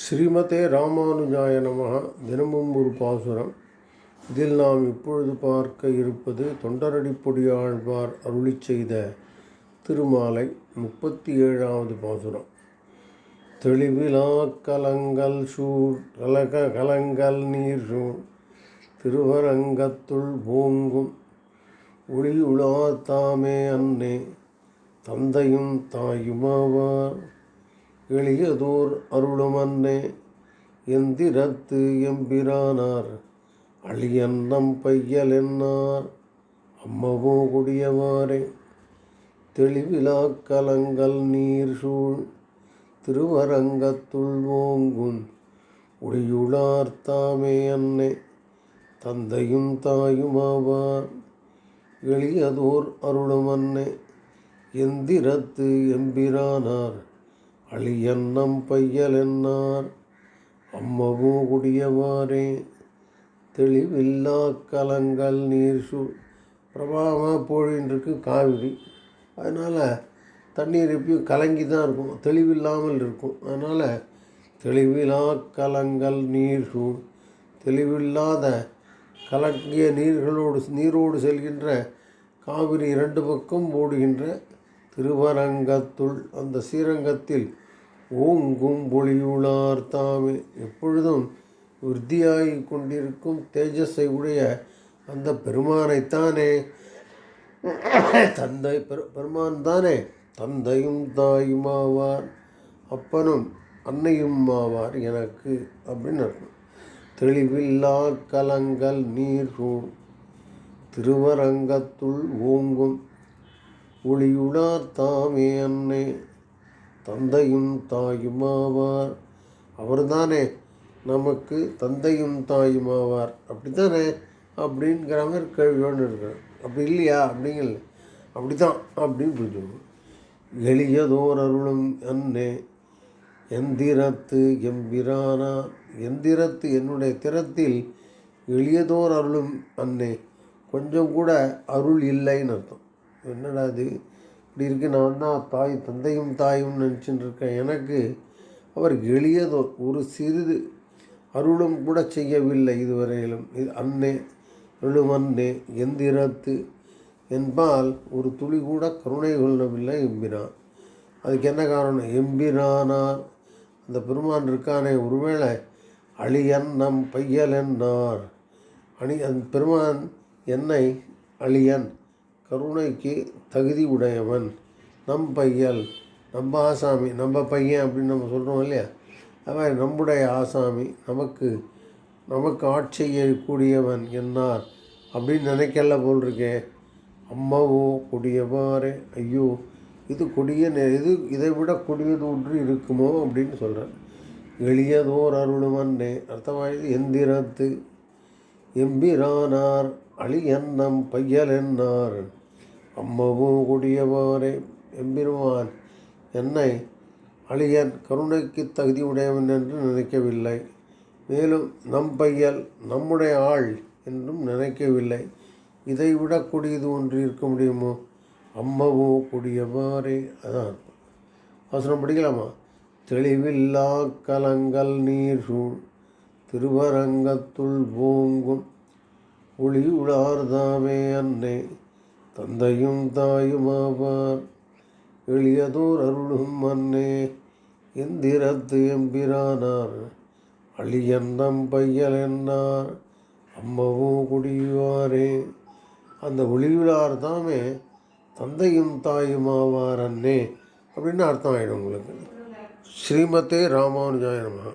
ஸ்ரீமதே ராமானுஜாய நமக தினமும் ஒரு பாசுரம். இதில் நாம் இப்பொழுது பார்க்க இருப்பது தொண்டரடிப்பொடியாழ்வார் அருளிச் செய்த திருமாலை முப்பத்தி ஏழாவது பாசுரம். தெளிவிலா கலங்கள் சூழ் கலக கலங்கள் நீர் சூழ் திருவரங்கத்துள் ஓங்கும் ஒளியுலா தாமே அன்னே தந்தையும் தாயுமாவார். எளியதோர் அருளுமன்னே எந்திரத்து எம்பிரானார் அழியன்னம் பையல் என்னார் அம்மவோ கொடியவாறே. தெளிவிலா கலங்கள் நீர் சூழ் திருவரங்கத்துள் ஓங்குன் ஒளியுளார் தாமே அன்னை. தந்தையும் தாயுமாவார் எளியதோர் அருளுமன்னே எந்திரத்து எம்பிரானார் அழியன்னம் பையலென்னார் அம்மவோ குடியவாறே தெளிவில்லா கலங்கள் நீர் சு பிரபாவமாக போயின்னு காவிரி. அதனால் தண்ணீர் எப்பயும் கலங்கி தான் இருக்கும். தெளிவில்லாமல் இருக்கும். அதனால் தெளிவிலா கலங்கள் நீர் சூழ் தெளிவில்லாத கலங்கிய நீர்களோடு நீரோடு செல்கின்ற காவிரி இரண்டு பக்கம் ஓடுகின்ற திருவரங்கத்துள் அந்த ஸ்ரீரங்கத்தில் ஓங்கும் ஒளியுளார் தாமே. எப்பொழுதும் உறுதியாகி கொண்டிருக்கும் தேஜஸை உடைய அந்த பெருமானைத்தானே. தந்தை பெரு பெருமான் தானே தந்தையும் தாயுமாவார் அப்பனும் அன்னையும் ஆவார் எனக்கு அப்படின்னு அர்த்தம். தெளிவில்லா கலங்கள் நீர் திருவரங்கத்துள் ஓங்கும் ஒளியுளார் தாமே அன்னை தந்தையும் தாயுமாவார். அவர்தானே நமக்கு தந்தையும் தாயுமாவார். அப்படித்தானே? அப்படிங்கிற மாதிரி கேள்வியோடு இருக்கிறேன் அப்படி இல்லையா? அப்படிங்கல அப்படி தான் அப்படின்னு புரிஞ்சுக்கணும். எளியதோர் அருளும் அன்னே எந்திரத்து எம்பிரானா எந்திரத்து என்னுடைய திறத்தில் எளியதோர் அருளும் அன்னே. கொஞ்சம் கூட அருள் இல்லைன்னு அர்த்தம். என்னடா இது? இப்படி இருக்கு நான் தான் தாய் தந்தையும் தாயும் நினச்சிட்டு இருக்கேன் எனக்கு அவர் எளியதோ ஒரு சிறிது அருளும் கூட செய்யவில்லை இதுவரையிலும். இது அன்னே அருளும் அன்னே எந்திரத்து என்பால் ஒரு துளி கூட கருணை கொள்ளவில்லை எம்பிரான். அதுக்கு என்ன காரணம்? எம்பிரானார் அந்த பெருமான் இருக்கானே ஒருவேளை அழியன் நம் பையல் என்னார்? அணி அந்த பெருமான் என்னை அழியன்? கருணைக்கு தகுதி உடையவன். நம் பையல் நம்ம ஆசாமி நம்ம பையன் அப்படின்னு நம்ம சொல்கிறோம் இல்லையா? அவன் நம்முடைய ஆசாமி நமக்கு நமக்கு ஆட்சி செய்யக்கூடியவன் என்னார் அப்படின்னு நினைக்கல போல் இருக்கே அம்மாவோ கொடியவாறே ஐயோ இது கொடிய இது இதை விட கொடியது ஒன்று இருக்குமோ அப்படின்னு சொல்கிறேன் எளியதோர் அருளுமன்னே அர்த்தவாயது எந்திரத்து எம்பிரானார் அழியன்னம் பையலென்னார் அம்மவோ கொடியவாறே எம்பெருமான். என்னை அழியன் கருணைக்கு தகுதி உடையவன் என்று நினைக்கவில்லை. மேலும் நம் பையல் நம்முடைய ஆள் என்றும் நினைக்கவில்லை. இதை விடக்கூடியது ஒன்று இருக்க முடியுமோ? அம்மவோ கொடியவாறே அதான். வசனம் படிக்கலாமா? தெளிவில்லா கலங்கள் நீர் சூழ் திருவரங்கத்துள் ஓங்கும். ஒளி உளார்தாமே அன்னை தந்தையும் தாயுமாவார் எளியதோர் அருளும் அன்னே எந்திரத்து எம்பிரானார். அழியன்னம் பையல் என்னார் அம்மவும் குடிவாரே அந்த ஒளிவிழார் தாமே தந்தையும் தாயுமாவார் அன்னே அப்படின்னு அர்த்தம் ஆகிடும் உங்களுக்கு. ஸ்ரீமதே ராமானுஜாயனமாக